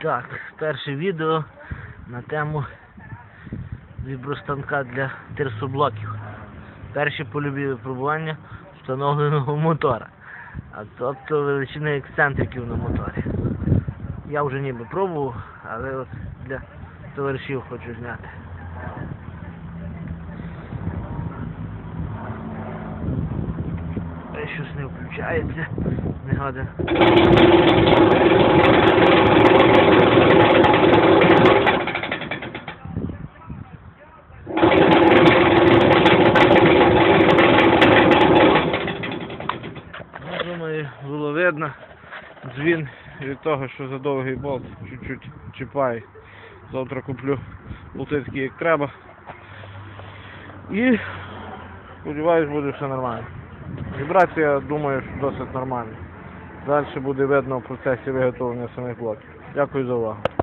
Так, перше відео на тему вібростанка для терсоблоків. Перші польові випробування встановленого мотора. А тобто величини ексцентриків на моторі. Я вже ніби пробував, але от для товаришів хочу зняти. Щось не включається. Не. Ну, було видно. Дзвін від того, що за довгий болт чуть-чуть чіпає. Завтра куплю болтицький як треба. І сподіваюсь, буде все нормально. Вібрація, думаю, що досить нормальна. Далі буде видно в процесі виготовлення самих блоків. Дякую за увагу.